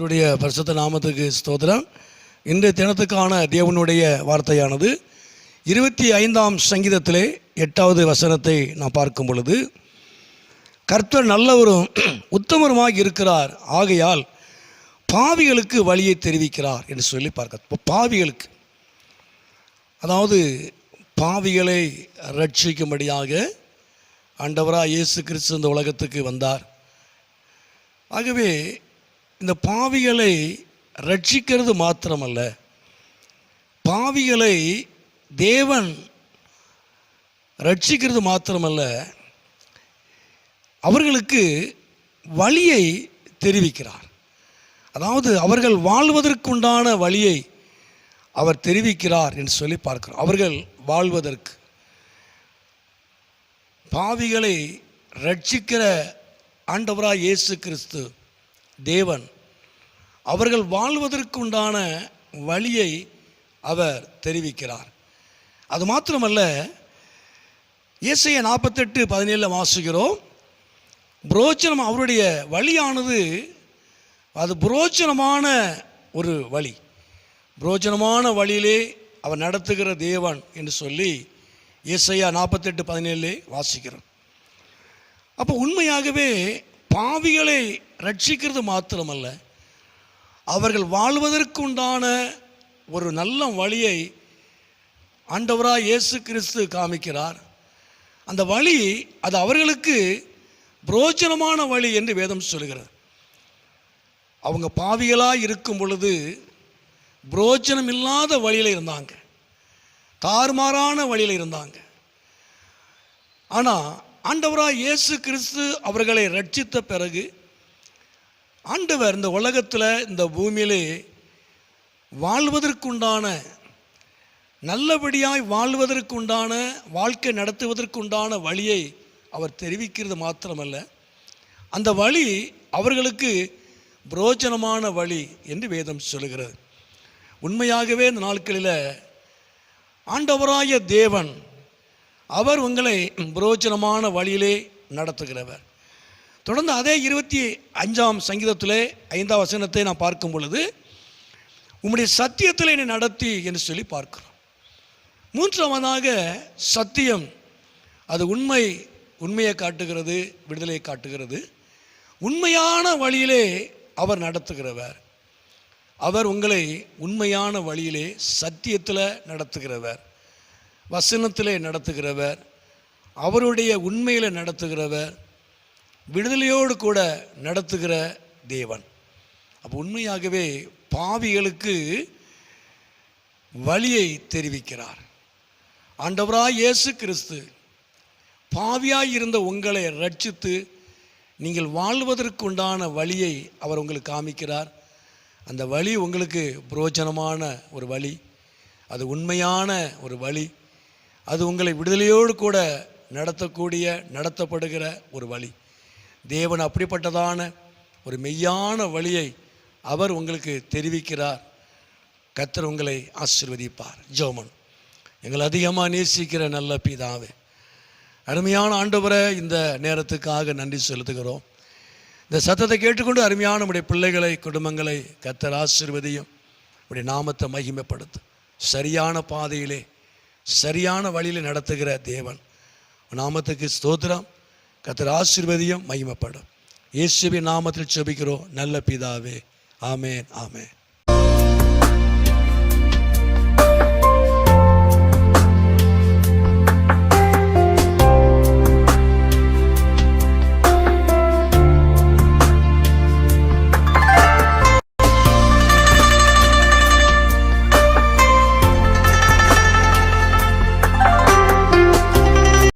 கர்த்தருடைய பரிசுத்த நாமத்துக்கு ஸ்தோத்திரம். இன்றைய தினத்துக்கான தேவனுடைய வார்த்தையானது இருபத்தி ஐந்தாம் சங்கீதத்திலே எட்டாவது வசனத்தை நான் பார்க்கும் பொழுது கர்த்தர் நல்லவரும் உத்தமருமாக இருக்கிறார் ஆகையால் பாவிகளுக்கு வழியை தெரிவிக்கிறார் என்று சொல்லி பார்க்க இப்போ பாவிகளுக்கு. அதாவது பாவிகளை ரட்சிக்கும்படியாக ஆண்டவராக இயேசு கிறிஸ்து இந்த உலகத்துக்கு வந்தார். ஆகவே இந்த பாவிகளை ரட்சிக்கிறது மாத்திரமல்ல. பாவிகளை தேவன் ரட்சிக்கிறது மாத்திரமல்ல. அவர்களுக்கு வழியை தெரிவிக்கிறார். அதாவது அவர்கள் வாழ்வதற்குண்டான வழியை அவர் தெரிவிக்கிறார் என்று சொல்லி பார்க்கிறோம். அவர்கள் வாழ்வதற்கு. பாவிகளை ரட்சிக்கிற ஆண்டவராக இயேசு கிறிஸ்து தேவன் அவர்கள் வாழ்வதற்குண்டான வழியை அவர் தெரிவிக்கிறார். அது மாத்திரமல்ல இயேசைய நாற்பத்தெட்டு பதினேழில் வாசிக்கிறோம். புரோச்சனம் அவருடைய வழியானது அது புரோச்சனமான ஒரு வழி. புரோச்சனமான வழியிலே அவர் நடத்துகிற தேவன் என்று சொல்லி இயேசையா நாற்பத்தெட்டு பதினேழு வாசிக்கிறோம். அப்போ உண்மையாகவே பாவிகளை ரட்சிக்கிறது மாத்திரமல்ல அவர்கள் வாழ்வதற்குண்டான ஒரு நல்ல வழியை ஆண்டவராக இயேசு கிறிஸ்து காமிக்கிறார். அந்த வழி அது அவர்களுக்கு புரோஜனமான வழி என்று வேதம் சொல்கிறது. அவங்க பாவிகளாக இருக்கும் பொழுது புரோஜனம் இல்லாத வழியில் இருந்தாங்க. தாறுமாறான வழியில் இருந்தாங்க. ஆனால் ஆண்டவராக இயேசு கிறிஸ்து அவர்களை ரட்சித்த பிறகு ஆண்டவர் இந்த உலகத்தில் இந்த பூமியிலே வாழ்வதற்குண்டான நல்லபடியாய் வாழ்வதற்குண்டான வாழ்க்கை நடத்துவதற்குண்டான வழியை அவர் தெரிவிக்கிறது மாத்திரமல்ல. அந்த வழி அவர்களுக்கு புரோஜனமான வழி என்று வேதம் சொல்கிறது உண்மையாகவே இந்த நாட்களில் ஆண்டவராய தேவன் அவர் உங்களை புரோஜனமான வழியிலே நடத்துகிறவர். தொடர்ந்து அதே இருபத்தி அஞ்சாம் சங்கீதத்திலே ஐந்தாம் வசனத்தை நான் பார்க்கும் பொழுது உம்முடைய சத்தியத்தில் என்னை நடத்தி என்று சொல்லி பார்க்கிறோம். மூன்றாவதாக சத்தியம் அது உண்மை உண்மையை காட்டுகிறது விடுதலையை காட்டுகிறது. உண்மையான வழியிலே அவர் நடத்துகிறவர். அவர் உங்களை உண்மையான வழியிலே சத்தியத்தில் நடத்துகிறவர். வசனத்திலே நடத்துகிறவர். அவருடைய உண்மையில் நடத்துகிறவர். விடுதலையோடு கூட நடத்துகிற தேவன். அப்போ உண்மையாகவே பாவிகளுக்கு வழியை தெரிவிக்கிறார். ஆண்டவராய் இயேசு கிறிஸ்து பாவியாய் இருந்த உங்களை ரட்சித்து நீங்கள் வாழ்வதற்குண்டான வழியை அவர் உங்களுக்கு காமிக்கிறார். அந்த வழி உங்களுக்கு புரோஜனமான ஒரு வழி அது உண்மையான ஒரு வழி அது உங்களை விடுதலையோடு கூட நடத்தக்கூடிய நடத்தப்படுகிற ஒரு வழி. தேவன் அப்படிப்பட்டதான ஒரு மெய்யான வழியை அவர் உங்களுக்கு தெரிவிக்கிறார். கத்தர் உங்களை ஆசிர்வதிப்பார். ஜோமன் எங்களை அதிகமாக நேசிக்கிற நல்ல பிதாவே அருமையான ஆண்டவரை இந்த நேரத்துக்காக நன்றி செலுத்துகிறோம். இந்த சத்தத்தை கேட்டுக்கொண்டு அருமையான நம்முடைய பிள்ளைகளை குடும்பங்களை கத்தர் ஆசிர்வதியும். உடைய நாமத்தை மகிமைப்படுத்தும் சரியான பாதையிலே சரியான வழியில் நடத்துகிற தேவன். நாமத்துக்கு ஸ்தோத்திரம். கத்தர் ஆசிர்வதியும் மகிமைப்படும். இயேசுவின் நாமத்தில் செபிக்கிறோம் நல்ல பிதாவே. ஆமேன் ஆமேன்.